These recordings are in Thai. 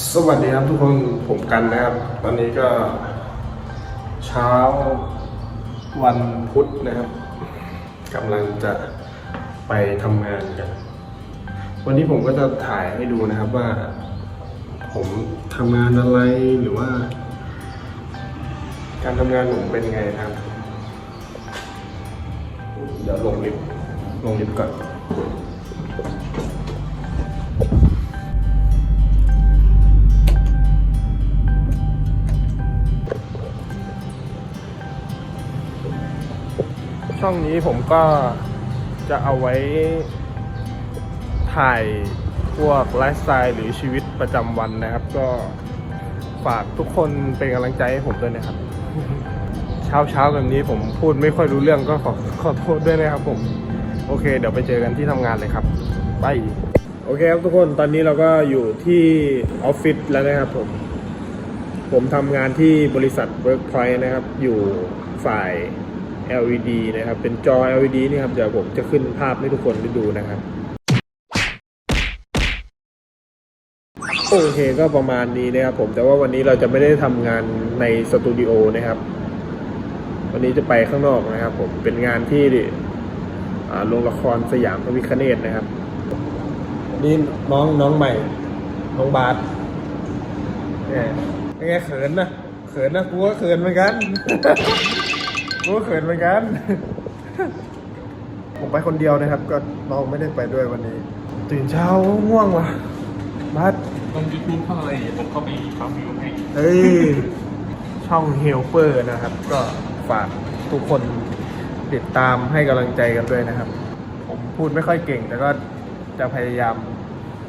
สวัสดีครับทุกคนผมกันนะครับตอนนี้ก็เช้าวันพุธนะครับกำลังจะไปทำงานกัน วันนี้ผมก็จะถ่ายให้ดูนะครับว่า ผมทำงานอะไรหรือว่า การทำงานผมเป็นไงครับ เดี๋ยวลงลิฟต์ลงลิฟต์ก่อน ช่องนี้ผมก็จะเอาไว้ถ่ายพวกไลฟ์สไตล์หรือชีวิตประจำวันนะครับ ก็ฝากทุกคนเป็นกำลังใจให้ผมด้วยนะครับ เช้าเช้าแบบนี้ผมพูดไม่ค่อยรู้เรื่องก็ขอขอโทษด้วยนะครับผม โอเค เดี๋ยวไปเจอกันที่ทำงานเลยครับบายโอเคครับทุกคนตอนนี้เราก็อยู่ที่ออฟฟิศแล้วนะครับผม ผมทำงานที่บริษัท Workpoint นะครับ อยู่ฝ่าย LED นะครับ เป็นจอ LED นี่ครับ เดี๋ยวผมจะขึ้นภาพให้ทุกคนได้ดูนะครับ โอเคก็ประมาณนี้นะครับผม แต่ว่าวันนี้เราจะไม่ได้ทำงานในสตูดิโอนะครับ วันนี้จะไปข้างนอกนะครับผม เป็นงานที่โรงละครสยามพระวิคเนตนะครับ นี่น้องน้องใหม่ น้องบาสเนี่ยยังไงเขินนะเขินนะกูก็เขินเหมือนกัน กูก็เขินเหมือนกัน ผมไปคนเดียวนะครับ ก็น้องไม่ได้ไปด้วยวันนี้ ตื่นเช้าง่วงว่ะบาสลงยูทูบเท่าไหร่ผมเข้าไปฟังวิวให้เฮ้ย ช่องเฮลเปอร์นะครับ ก็ฝากทุกคนติดตามให้กำลังใจกันด้วยนะครับ ผมพูดไม่ค่อยเก่ง แต่ก็จะพยายาม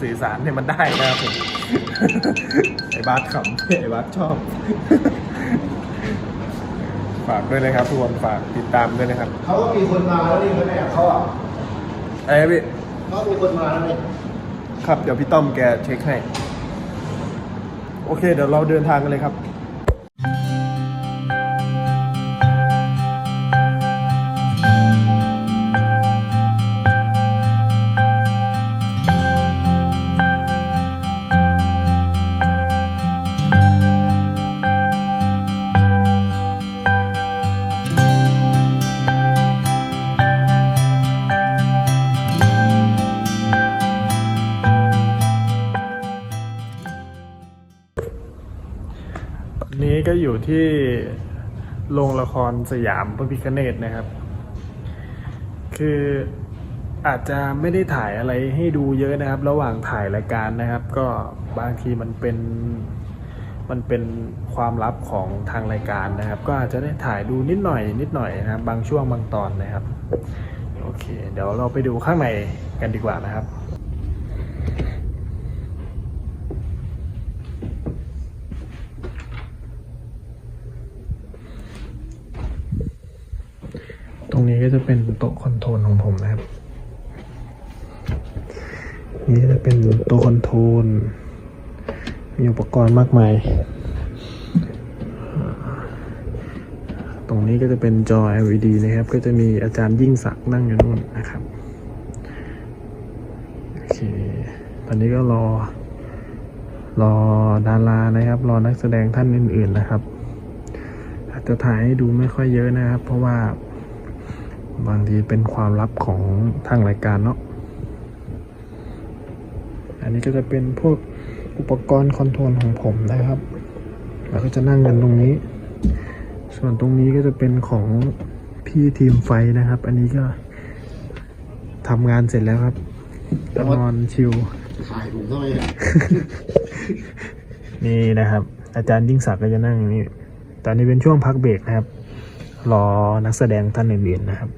สื่อสารให้มันได้นะครับผม ไอ้บาสขำไอ้บาสชอบ ฝากด้วยนะครับทุกคนฝากติดตามด้วยนะครับเขาก็มีคนมาแล้วนี่เขาแอบเขาอะไอ้พี่เขามีคนมาแล้วนี่ครับเดี๋ยวพี่ต้อมแกเช็คให้ โอเค เดี๋ยวเราเดินทางกันเลยครับ อยู่ที่โรงละครสยามพระพิคเนตนะครับ คืออาจจะไม่ได้ถ่ายอะไรให้ดูเยอะนะครับ ระหว่างถ่ายรายการนะครับ ก็บางทีมันเป็นมันเป็นความลับของทางรายการนะครับ ก็อาจจะได้ถ่ายดูนิดหน่อย นิดหน่อยนะครับ บางช่วงบางตอนนะครับ โอเค เดี๋ยวเราไปดูข้างในกันดีกว่านะครับ รงนี้ก็จะเป็นโต๊ะคอนโทรลของผมนะครับ นี่จะเป็นโต๊ะคอนโทรล มีอุปกรณ์มากมาย ตรงนี้ก็จะเป็นจอ LED นะครับ ก็จะมีอาจารย์ยิ่งศักดิ์นั่งอยู่นู่นนะครับ โอเค ตอนนี้ก็รอ รอดารานะครับ รอนักแสดงท่านอื่น ๆนะครับอาจจะถ่ายให้ดูไม่ค่อยเยอะนะครับ เพราะว่า บางทีเป็นความลับของทางรายการเนาะ อันนี้ก็จะเป็นพวกอุปกรณ์คอนโทรลของผมนะครับ แล้วก็จะนั่งกันตรงนี้ ส่วนตรงนี้ก็จะเป็นของพี่ทีมไฟนะครับ อันนี้ก็ทำงานเสร็จแล้วครับก็นอนชิลถ่ายผมทำไมอะนี่นะครับ อาจารย์ยิ่งศักดิ์ก็จะนั่งนี่ ตอนนี้เป็นช่วงพักเบรกนะครับ รอนักแสดงท่านอื่นๆนะครับ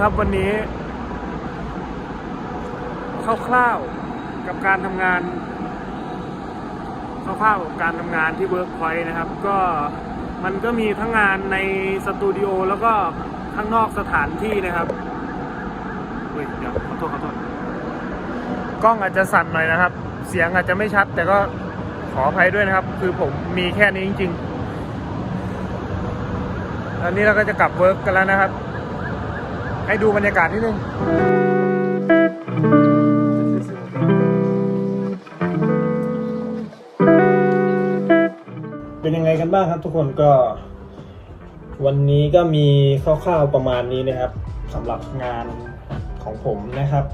ครับวันนี้คร่าวๆกับการทำงานคร่าวๆกับการทำงานที่เวิร์กพอยต์นะครับ ก็มันก็มีทั้งงานในสตูดิโอแล้วก็ข้างนอกสถานที่นะครับเฮ้ยเดี๋ยวขอโทษขอโทษกล้องอาจจะสั่นหน่อยนะครับ เสียงอาจจะไม่ชัด แต่ก็ขออภัยด้วยนะครับ คือผมมีแค่นี้จริงๆตอนนี้เราก็จะกลับเวิร์กกันแล้วนะครับ ให้ดูบรรยากาศนิดนึงเป็นยังไงกันบ้างครับทุกคนก็ วันนี้ก็มีคร่าวๆประมาณนี้นะครับสำหรับงานของผมนะครับ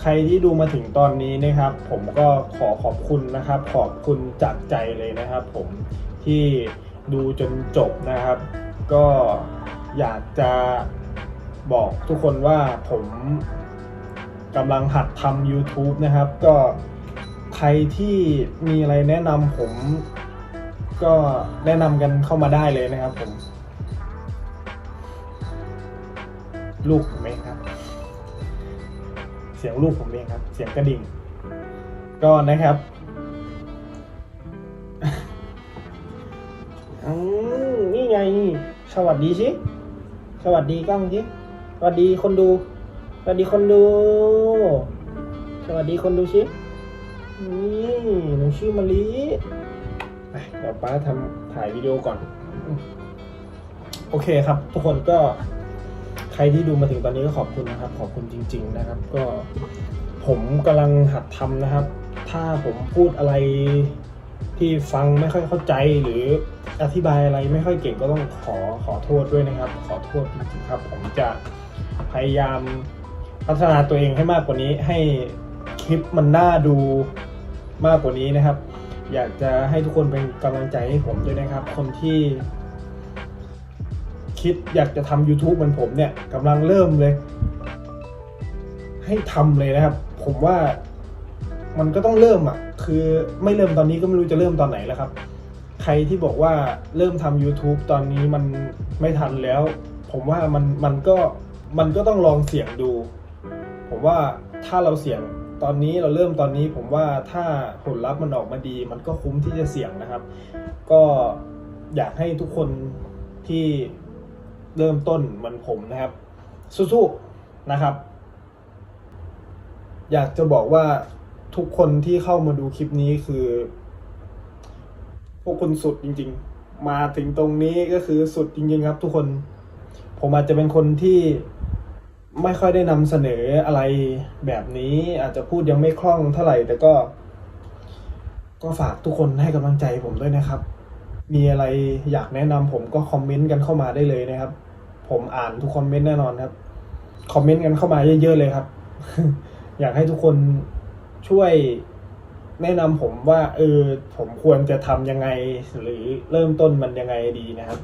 ใครที่ดูมาถึงตอนนี้นะครับ ผมก็ขอขอบคุณนะครับ ขอบคุณจากใจเลยนะครับ ผมที่ดูจนจบนะครับ ก็อยากจะ บอกทุกคนว่าผมกำลังหัดทำ YouTube นะครับ ก็ใครที่มีอะไรแนะนำผมก็แนะนำกันเข้ามาได้เลยนะครับผม ลูกผมเองครับ เสียงลูกผมเองครับ เสียงกระดิ่ง ก็นะครับอืมนี่ไง สวัสดีสิ สวัสดีกล้องสิ วัสดีคนดู สวัสดีคนดู สวัสดีคนดูสินี่หนูชื่อมะลิเดี๋ยวป้าทำถ่ายวิดีโอก่อน โอเคครับ ทุกคนก็ใครที่ดูมาถึงตอนนี้ก็ขอบคุณนะครับ ขอบคุณจริง ๆ นะครับ ก็ผมกำลังหัดทำนะครับ ถ้าผมพูดอะไรที่ฟังไม่ค่อยเข้าใจหรืออธิบายอะไรไม่ค่อยเก่งก็ต้องขอขอโทษด้วยนะครับ ขอโทษจริงๆครับ ผมจะ พยายามพัฒนาตัวเองให้มากกว่านี้ ให้คลิปมันน่าดูมากกว่านี้นะครับ อยากจะให้ทุกคนเป็นกำลังใจให้ผมด้วยนะครับ คนที่ คิดอยากจะทำ YouTube เหมือนผมเนี่ยกำลังเริ่มเลย ให้ทำเลยนะครับ ผมว่ามันก็ต้องเริ่มอะ คือไม่เริ่มตอนนี้ก็ไม่รู้จะเริ่มตอนไหนแล้วครับ ใครที่บอกว่าเริ่มทำ YouTube ตอนนี้มันไม่ทันแล้ว ผมว่ามันมันก็ มันก็ต้องลองเสี่ยงดู ผมว่าถ้าเราเสี่ยงตอนนี้เราเริ่มตอนนี้ผมว่าถ้าผลลัพธ์มันออกมาดี มันก็คุ้มที่จะเสี่ยงนะครับ ก็อยากให้ทุกคนที่เริ่มต้นเหมือนผมนะครับ สู้ๆนะครับ อยากจะบอกว่าทุกคนที่เข้ามาดูคลิปนี้คือ พวกคุณสุดจริง ๆ มาถึงตรงนี้ก็คือสุดจริง ๆ ครับ ทุกคน ผมอาจจะเป็นคนที่ ไม่ค่อยได้นำเสนออะไรแบบนี้อาจจะพูดยังไม่คล่องเท่าไหร่ แต่ก็ ก็ฝากทุกคนให้กำลังใจผมด้วยนะครับ มีอะไรอยากแนะนำผมก็คอมเมนต์กันเข้ามาได้เลยนะครับ ผมอ่านทุกคอมเมนต์แน่นอนครับคอมเมนต์กันเข้ามาเยอะๆเลยครับ อยากให้ทุกคนช่วยแนะนำผมว่า เออ ผมควรจะทำยังไง หรือเริ่มต้นมันยังไงดีนะครับ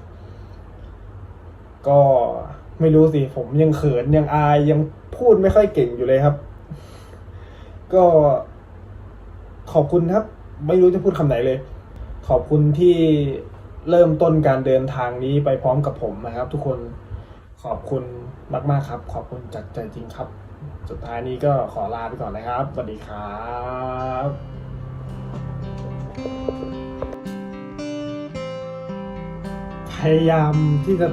ก็ ไม่รู้สิผมยังเขินยังอายยังพูดไม่ค่อยเก่งอยู่เลยครับ ก็ขอบคุณครับ ไม่รู้จะพูดคำไหนเลย ขอบคุณที่เริ่มต้นการเดินทางนี้ไปพร้อมกับผมนะครับ ทุกคนขอบคุณมากๆครับ ขอบคุณจากใจจริงครับ สุดท้ายนี้ก็ขอลาไปก่อนนะครับ สวัสดีครับพยายามที่จะ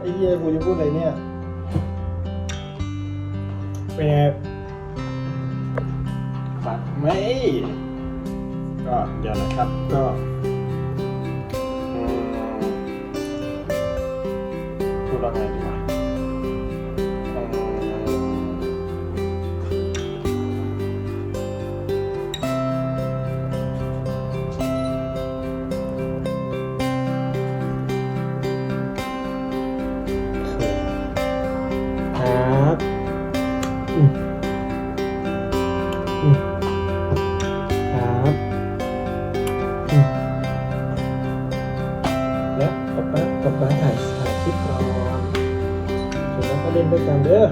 ไอ้เหี้ยกูจะพูดอะไรเนี่ย เป็นไงฝักไหมก็เดี๋ยวนะครับก็อืมพูดว่าไงดีวะ นะป๊าป๊าป๊าป๊าถ่ายถ่ายคลิปก่อนเสร็จแล้วก็เล่นด้วยกันเด้อ